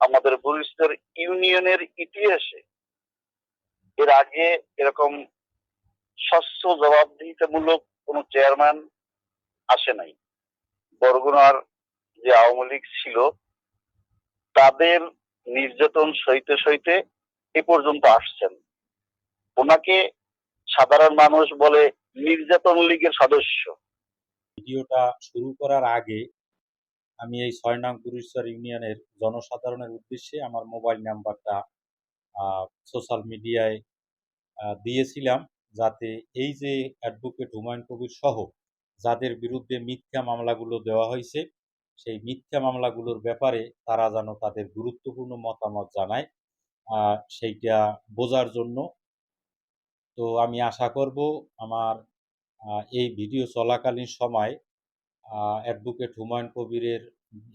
আমাদের বরিশাল ইউনিয়নের ইতিহাসে এর আগে এরকম স্বচ্ছ জবাবদিহিতামূলক কোন চেয়ারম্যান আসে নাই। বরগুনার যে আওয়ামী লীগ ছিল, তাদের নির্যাতন সইতে সইতে এ পর্যন্ত আসছেন। ওনাকে সাধারণ মানুষ বলে নির্যাতন লীগের সদস্য। ভিডিওটা শুরু করার আগে আমি এই ছয় নং গুরুশ্বর ইউনিয়নের জনসাধারণের উদ্দেশ্যে আমার মোবাইল নাম্বারটা সোশ্যাল মিডিয়ায় দিয়েছিলাম যাতে এই যে অ্যাডভোকেট হুমায়ুন কবির সহ যাদের বিরুদ্ধে মিথ্যা মামলাগুলো দেওয়া হয়েছে, সেই মিথ্যা মামলাগুলোর ব্যাপারে তারা যেন তাদের গুরুত্বপূর্ণ মতামত জানায় সেইটা বোঝার জন্য। তো আমি আশা করব আমার এই ভিডিও চলাকালীন সময় অ্যাডভোকেট হুমায়ুন কবিরের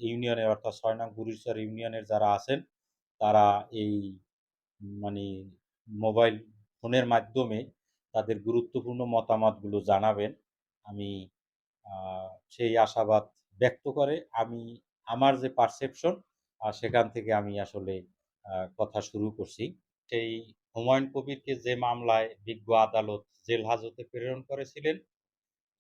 ইউনিয়নের অর্থাৎ ছয় নং গুরুশ্বর ইউনিয়নের যারা আছেন, তারা এই মানে মোবাইল ফোনের মাধ্যমে তাদের গুরুত্বপূর্ণ মতামতগুলো জানাবেন। আমি সেই আশাবাদ ব্যক্ত করে আমি, আমার যে পারসেপশন সেখান থেকে আমি আসলে কথা শুরু করছি। সেই হুমায়ুন কবিরকে যে মামলায় বিজ্ঞ আদালত জেল হাজতে প্রেরণ করেছিলেন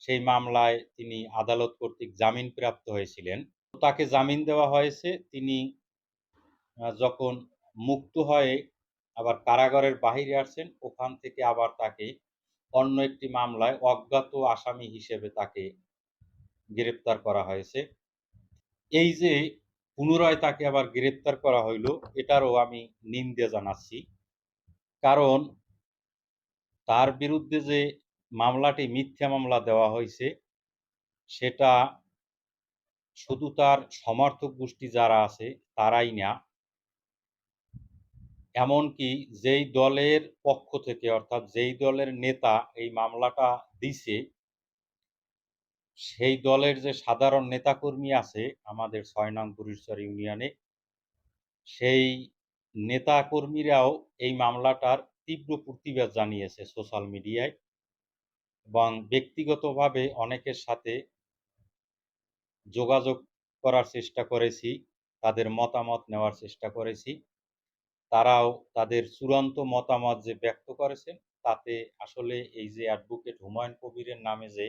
সেই মামলায় তিনি আদালত কর্তৃক জামিন প্রাপ্ত হয়েছিলেন। তাকে জামিন দেওয়া হয়েছে। তিনি যখন মুক্ত হয়ে আবার কারাগারের বাহিরে আসছেন, ওখান থেকে আবার তাকে অন্য একটি মামলায় অজ্ঞাত আসামি হিসেবে তাকে গ্রেপ্তার করা হয়েছে। এই যে পুনরায় তাকে আবার গ্রেপ্তার করা হইল, এটারও আমি নিন্দে জানাচ্ছি। কারণ তার বিরুদ্ধে যে মামলাটি মিথ্যা মামলা দেওয়া হয়েছে। সেটা শুধু তার সমর্থক গোষ্ঠী যারা আছে, তারাই না। এমনকি যেই দলের পক্ষ থেকে, অর্থাৎ যেই দলের নেতা এই মামলাটা দিছে, সেই দলের যে সাধারণ নেতাকর্মী আছে, আমাদের ছয় নং বুরিশ্বর ইউনিয়নে, সেই নেতাকর্মীরাও এই মামলাটার তীব্র প্রতিবাদ জানিয়েছে সোশ্যাল মিডিয়ায়। এবং ব্যক্তিগতভাবে অনেকের সাথে যোগাযোগ করার চেষ্টা করেছি, তাদের মতামত নেওয়ার চেষ্টা করেছি। তারাও তাদের চূড়ান্ত মতামত যে ব্যক্ত করেছেন, তাতে আসলে এই যে অ্যাডভোকেট হুমায়ুন কবিরের নামে যে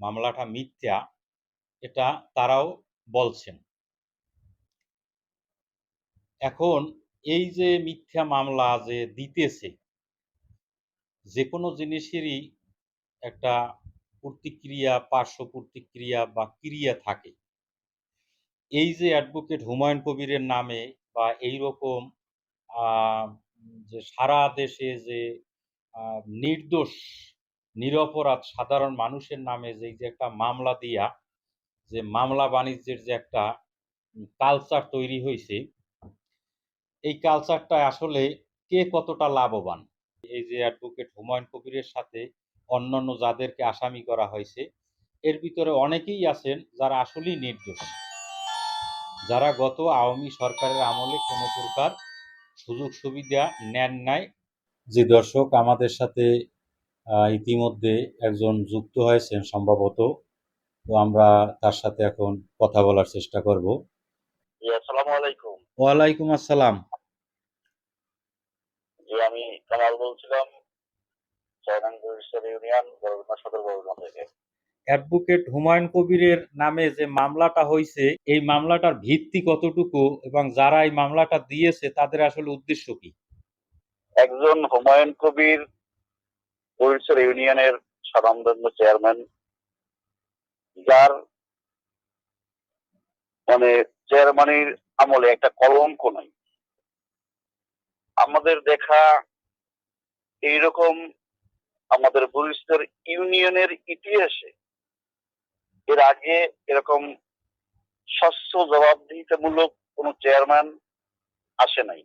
মামলাটা মিথ্যা, এটা তারাও বলছেন। এখন এই যে মিথ্যা মামলা যে দিতেছে যে কোনো জিনিসেরই একটা প্রতিক্রিয়া, পার্শ্ব প্রতিক্রিয়া বা ক্রিয়া থাকে। এই যে অ্যাডভোকেট হুমায়ুন কবিরের নামে বা এই রকম যে সারা দেশে যে নির্দোষ, নিরপরাধ সাধারণ মানুষের নামে যে যে একটা মামলা দিয়া, যে মামলা বাণিজ্যের যে একটা কালচার তৈরি হয়েছে এই কালচারটা আসলে কে কতটা লাভবান? এই যে অ্যাডভোকেট হুমায়ুন কবিরের সাথে অন্যান্য যাদেরকে আসামি করা হয়েছে এর ভিতরে অনেকেই আছেন যারা আসলেই নির্দোষ। যারা গত আওয়ামী সরকারের আমলে কোনো প্রকার সুযোগ সুবিধা নেন নাই। যে দর্শক আমাদের সাথে ইতিমধ্যে একজন যুক্ত হয়েছেন সম্ভবত। তো আমরা তার সাথে এখন কথা বলার চেষ্টা করব। জি আসসালামু আলাইকুম। ওয়ালাইকুম আসসালাম। আমি কামাল বলছিলাম। ইউনিয়ন সদর থেকে। অ্যাডভোকেট হুমায়ুন কবিরের নামে যে মামলাটা হয়েছে এই মামলাটার ভিত্তি কতটুকু এবং যারা এই মামলাটা দিয়েছে তাদের আসলে উদ্দেশ্য কি? একজন হুমায়ুন কবির বরিশাল ইউনিয়নের স্বনামধন্য চেয়ারম্যান যার মানে চেয়ারম্যানের আমলে একটা কলঙ্ক নাই। আমাদের দেখা এইরকম আমাদের বরিশাল ইউনিয়নের ইতিহাসে এর আগে এরকম স্বচ্ছ জবাবদিহিতামূলক কোন চেয়ারম্যান আসে নাই।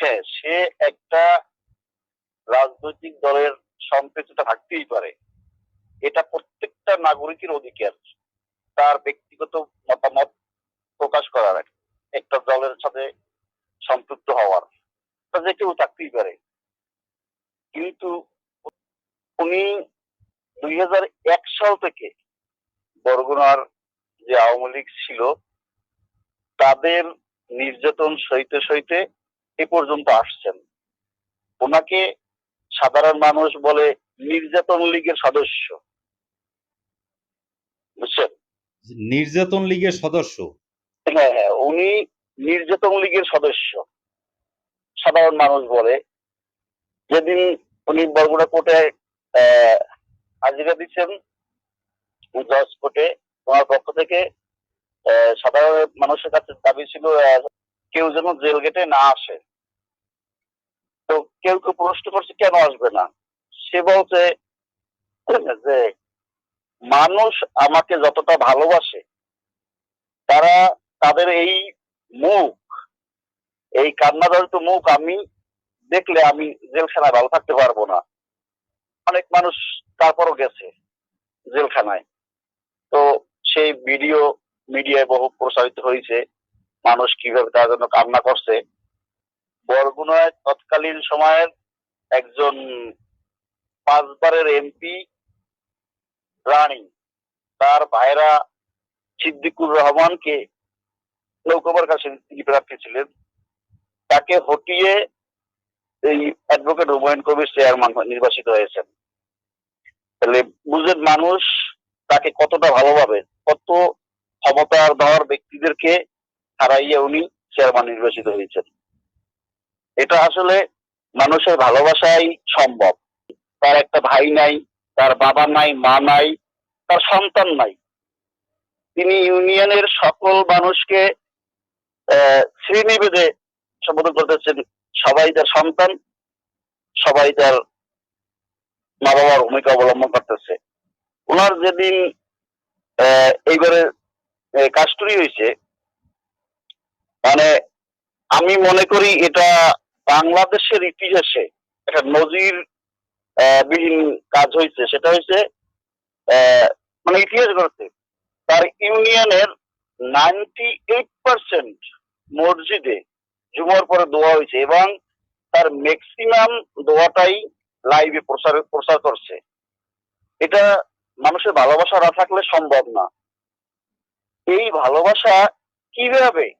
হ্যাঁ সে একটা রাজনৈতিক দলের সম্পৃক্ততা থাকতেই পারে। এটা প্রত্যেকটা নাগরিকের অধিকার, তার ব্যক্তিগত মতামত প্রকাশ করার একটা দলের সাথে সম্পৃক্ত হওয়ার। তা যে কেউ থাকতেই পারে। কিন্তু উনি দুই হাজার এক সাল থেকে বরগুনার যে আওয়ামী লীগ ছিল তাদের নির্যাতন সইতে সইতে এ পর্যন্ত আসছেন। ওনাকে সাধারণ মানুষ বলে নির্যাতন লীগের সদস্য। বুঝছেন? নির্যাতন লীগের সদস্য? হ্যাঁ হ্যাঁ উনি নির্যাতন লীগের সদস্য সাধারণ মানুষ বলে। যেদিন উনি বরগুনা কোর্টে হাজিরা দিচ্ছেন জজ কোর্টে ওনার পক্ষ থেকে সাধারণ মানুষের কাছে দাবি ছিল কেউ যেন জেল গেটে না আসে। তো কেউ কেউ প্রশ্ন করছে, কেন আসবে না? সে বলছে যে, মানুষ আমাকে যতটা ভালোবাসে, তারা তাদের এই মুখ, এই কান্নাজড়িত মুখ আমি দেখলে আমি জেলখানায় ভালো থাকতে পারব না। অনেক মানুষ তারপরও গেছে জেলখানায়। তো সেই ভিডিও মিডিয়ায় বহু প্রসারিত হয়েছে, মানুষ কীভাবে তার জন্য কান্না করছে। বরগুনায় তৎকালীন সময়ের একজন পাঁচবারের এমপি রানী, তার ভাইরা সিদ্দিকুর রহমানকে নৌকবার কাছে প্রার্থী ছিলেন। তাকে হটিয়ে এই অ্যাডভোকেট হুমায়ুন কবির চেয়ারম্যান নির্বাচিত হয়েছেন। তাহলে বুঝেন মানুষ তাকে কতটা ভালোভাবে, কত ক্ষমতার দেওয়ার ব্যক্তিদেরকে হারাইয়া উনি চেয়ারম্যান নির্বাচিত হয়েছেন। এটা আসলে মানুষের ভালোবাসাই সম্ভব। তার একটা ভাই নাই, তার বাবা নাই, মা নাই, তার সন্তান নাই। তিনি ইউনিয়নের সকল মানুষকে বেঁধে সম্বোধন করতেছেন, সবাই তার সন্তান, সবাই তার মা বাবার ভূমিকা অবলম্বন করতেছে। ওনার যেদিন এইবারে কাস্টরি হয়েছে মানে আমি মনে করি এটা বাংলাদেশের ইতিহাসে একটা নজির বিহীন কাজ হয়েছে। সেটা হয়েছে মানে ইতিহাস গড়তে। তার ইউনিয়নের নাইনটি এইট পার্সেন্ট মসজিদে জুমার পরে দোয়া হয়েছে এবং তার ম্যাক্সিমাম দোয়াটাই লাইভে প্রচার প্রচার করছে। এটা মানুষের ভালোবাসা না থাকলে সম্ভব না। এই ভালোবাসা কীভাবে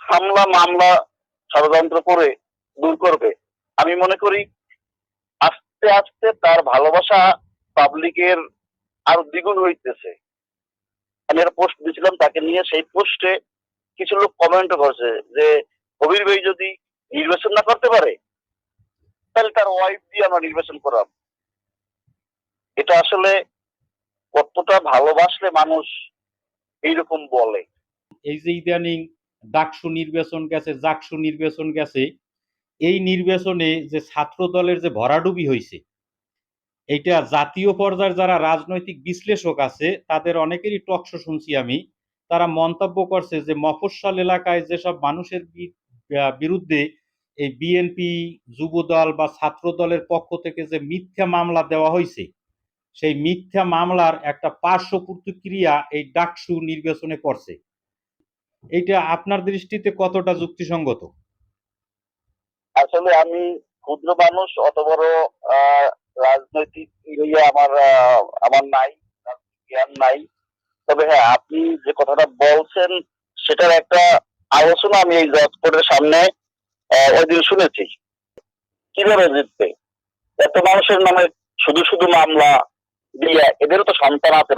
হামলা, মামলা, ষড়যন্ত্র করে দূর করবে? আমি মনে করি আস্তে আস্তে তার ভালোবাসা পাবলিকের আরও দ্বিগুণ হইতেছে। আমি একটা পোস্ট দিয়েছিলাম, তাকে নিয়ে সেই পোস্টে কিছু লোক কমেন্ট করছে যে কবির ভাই যদি নির্বাচন না করতে পারে তাহলে তার ওয়াইফ দিয়ে আমরা নির্বাচন করাম। এটা আসলে কতটা ভালোবাসলে মানুষ এইরকম বলে। এই যে ইদানিং ডাকসু নির্বাচন গেছে, জাকসু নির্বাচন গেছে, এই নির্বাচনে যে ছাত্র দলের যে ভরাডুবি হয়েছে এইটা জাতীয় পর্যায়ের যারা রাজনৈতিক বিশ্লেষক আছে, তাদের অনেকেরই টকশো শুনছি আমি। তারা মন্তব্য করছে যে মফস্বল এলাকায় যেসব মানুষের বিরুদ্ধে এই বিএনপি যুবদল বা ছাত্র দলের পক্ষ থেকে যে মিথ্যা মামলা দেওয়া হয়েছে, সেই মিথ্যা মামলার একটা পার্শ্ব প্রতিক্রিয়া এই ডাকসু নির্বাচনে করছে এইটা আপনার দৃষ্টিতে কতটা যুক্তিসঙ্গত? আসলে আমি ক্ষুদ্র মানুষ, অত বড় রাজনৈতিক ইয়ে আমার আমার নাই জ্ঞান নাই। তবে হ্যাঁ আপনি যে কথাটা বলছেন, সেটার একটা আলোচনা আমি এই জজ কোর্টের সামনে আহ, ওই শুনেছি। কীভাবে জিতবে? এত মানুষের নামে শুধু শুধু মামলা দিয়ে এদেরও তো সন্তান আছে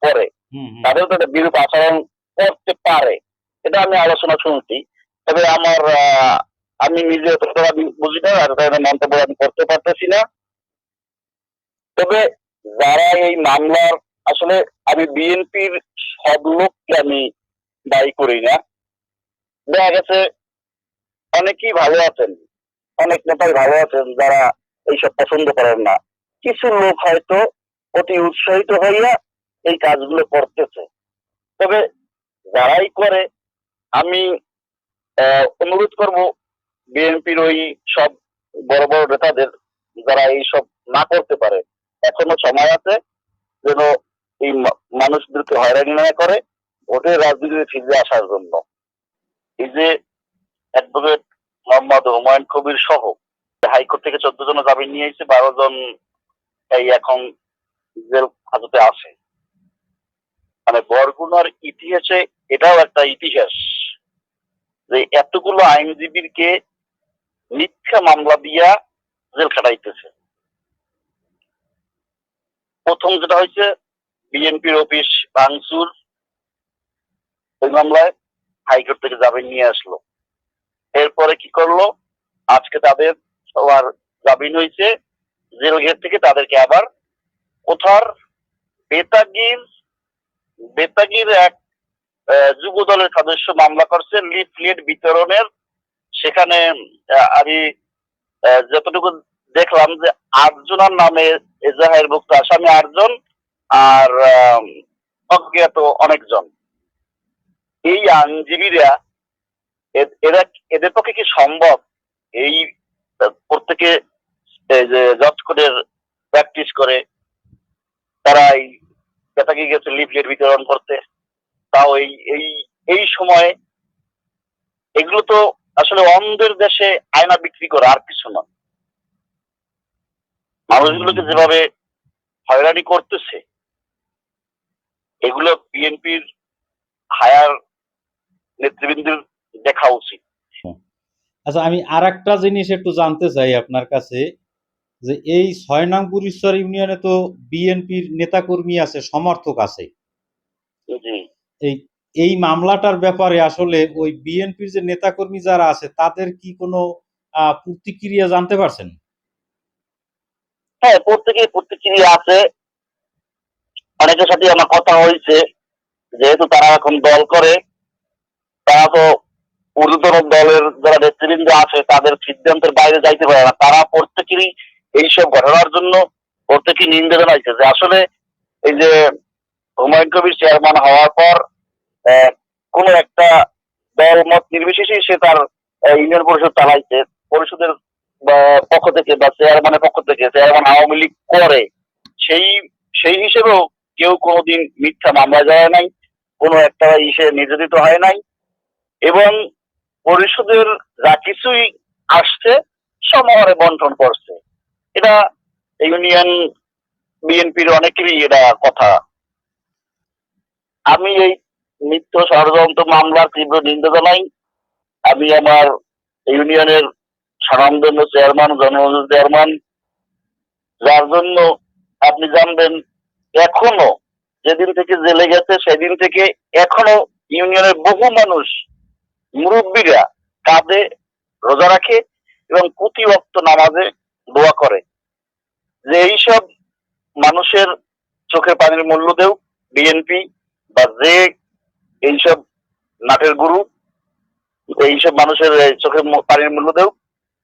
পড়ে। হুম হুম। তাদেরও তো একটা বিরূপ আচরণ করতে পারে। এটা আমি আলোচনা শুনছি। তবে আমার আমি নিজে অতটা বুঝি না আর মন্তব্য আমি করতে পারতেছি না। তবে যারা এই মামলার আসলে আমি বিএনপির সব লোককে আমি দায়ী করি না। দেখা গেছে অনেকেই ভালো আছেন। অনেক নেতাই ভালো আছেন যারা এইসব পছন্দ করেন না। কিছু লোক হয়তো অতি উৎসাহিত হইয়া এই কাজগুলো করতেছে। তবে যারাই করে, আমি অনুরোধ করব বিএনপির ওই সব বড় বড় নেতাদের যারা এই সব না করতে পারে। এখনও সময় আছে যেন এই মানুষদেরকে হয়রানি না করে ভোটের রাজনীতিতে ফিরে আসার জন্য। এই যে অ্যাডভোকেট মোহাম্মদ হুমায়ুন কবির সহ হাইকোর্ট থেকে চোদ্দ জন জামিন নিয়ে এসেছে, বারো জন এই এখন জেল হাজতে আছে। মানে বরগুনার ইতিহাসে এটাও একটা ইতিহাস যে এতগুলো আইনজীবীর কে মিথ্যা মামলা দিয়া জেল খাটাইতেছে। প্রথম যেটা হয়েছে, বিএনপির অফিস ভাঙচুর, ওই মামলায় হাইকোর্ট থেকে জামিন নিয়ে আসলো। এরপরে কি করল? আজকে তাদের সবার জামিন হয়েছে। জেল গেট থেকে তাদেরকে আবার কোথার? বেতাগির বেতাগির এক যুব দলের সদস্য মামলা করছে লিফলেট বিতরণের। সেখানে আমি যতটুকু দেখলাম যে আটজনের নামে এজাহারভুক্ত আসামি আটজন আর অজ্ঞাত অনেকজন। এই আইনজীবীরা এরা এদের পক্ষে কি সম্ভব এই প্রত্যেকে জজ কোডের প্র্যাকটিস করে, তারা এই বেতাগি গেছে লিফলেট বিতরণ করতে? তাও এই এই এই সময়ে এগুলো তো আসলে অন্ধের দেশে আয়না বিক্রি করে আর কিছু নয়। মানুষগুলোকে যেভাবে হয়রানি করতেছে, এগুলো বিএনপির হায়ার নেতৃবৃন্দের দেখা উচিত। আচ্ছা আমি আর একটা জিনিস একটু জানতে চাই আপনার কাছে যে এই ছয় নং পুরীশ্বর ইউনিয়নে তো বিএনপির নেতাকর্মী আছে সমর্থক আছে। এই এই মামলাটার ব্যাপারে আসলে ওই বিএনপির যে নেতাকর্মী যারা আছে তাদের কি কোনো প্রতিক্রিয়া জানতে পারছেন? হ্যাঁ প্রত্যেকে প্রতিক্রিয়া আছে। অনেকের সাথে আমার কথা হয়েছে যেহেতু তারা এখন দল করে তারা তো ঊর্ধ্বতন দলের যারা নেতৃবৃন্দ আছে, তাদের সিদ্ধান্তের বাইরে যাইতে পারে না। তারা প্রত্যেকেরই এইসব ঘটনার জন্য প্রত্যেকেই নিন্দা জানাইছে যে আসলে এই যে হুমায়ুন কবির চেয়ারম্যান হওয়ার পর কোনো একটা দল মত নির্বিশেষে সে তার ইউনিয়ন পরিষদ চালাইছে, পরিষদের পক্ষ থেকে বা চেয়ারম্যানের পক্ষ থেকে, চেয়ারম্যান আওয়ামী লীগ করে, সেই সেই হিসেবেও কেউ কোনোদিন মিথ্যা মামলা যায় নাই, কোনো একটা ইসে নির্যাতিত হয় নাই। এবং পরিষদের যা কিছুই আসছে সমহারে বন্টন করছে। এটা ইউনিয়ন বিএনপির অনেকেরই এটা কথা। আমি এই মিথ্য ষড়যন্ত্র মামলার তীব্র নিন্দা জানাই। আমি আমার ইউনিয়নের স্বনামধন্য চেয়ারম্যান জনমত চেয়ারম্যান, যার জন্য আপনি জানবেন, এখনও যেদিন থেকে জেলে গেছে, সেদিন থেকে এখনও ইউনিয়নের বহু মানুষ মুরব্বীরা কাঁধে রোজা রাখে এবং প্রতি ওয়াক্ত নামাজে দোয়া করে। যে এইসব মানুষের চোখের পানির মূল্য দেও বিএনপি বা যে এইসব নাটের গুরু, এইসব মানুষের চোখের পানির মূল্য দেও,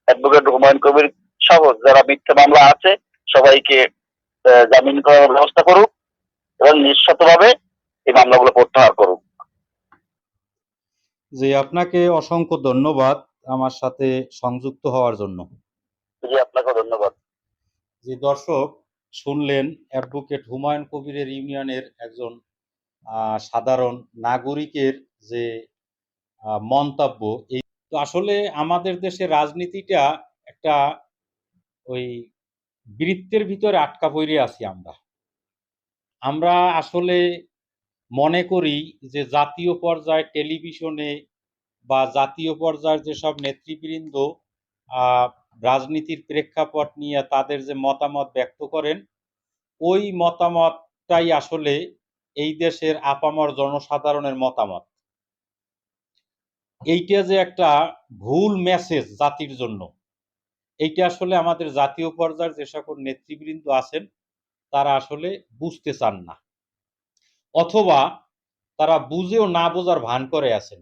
অ্যাডভোকেট হুমায়ুন কবির সহ যারা মিথ্যা মামলা আছে, সবাইকে জামিন করার ব্যবস্থা করুক এবং নিঃশতভাবে এই মামলাগুলো প্রত্যাহার করুক। যে আপনাকে অসংখ্য ধন্যবাদ আমার সাথে সংযুক্ত হওয়ার জন্য। জি আপনাকে ধন্যবাদ। যে দর্শক শুনলেন অ্যাডভোকেট হুমায়ুন কবিরের ইউনিয়নের একজন সাধারণ নাগরিকের যে মন্তব্য এই তো আসলে আমাদের দেশে রাজনীতিটা একটা ওই বৃত্তের ভিতরে আটকা পড়ে আছি আমরা। আমরা আসলে মনে করি যে জাতীয় পর্যায়ে টেলিভিশনে বা জাতীয় পর্যায়ের যেসব নেতৃবৃন্দ রাজনীতির প্রেক্ষাপট নিয়ে তাদের যে মতামত ব্যক্ত করেন, ওই মতামতটাই আসলে এই দেশের আপামর জনসাধারণের মতামত। এইটা যে একটা ভুল মেসেজ জাতির জন্য, এইটা আসলে আমাদের জাতীয় পর্যায়ের যে সকল নেতৃবৃন্দ আছেন, তারা আসলে বুঝতে চান না। অথবা তারা বুঝেও না বোঝার ভান করে আছেন।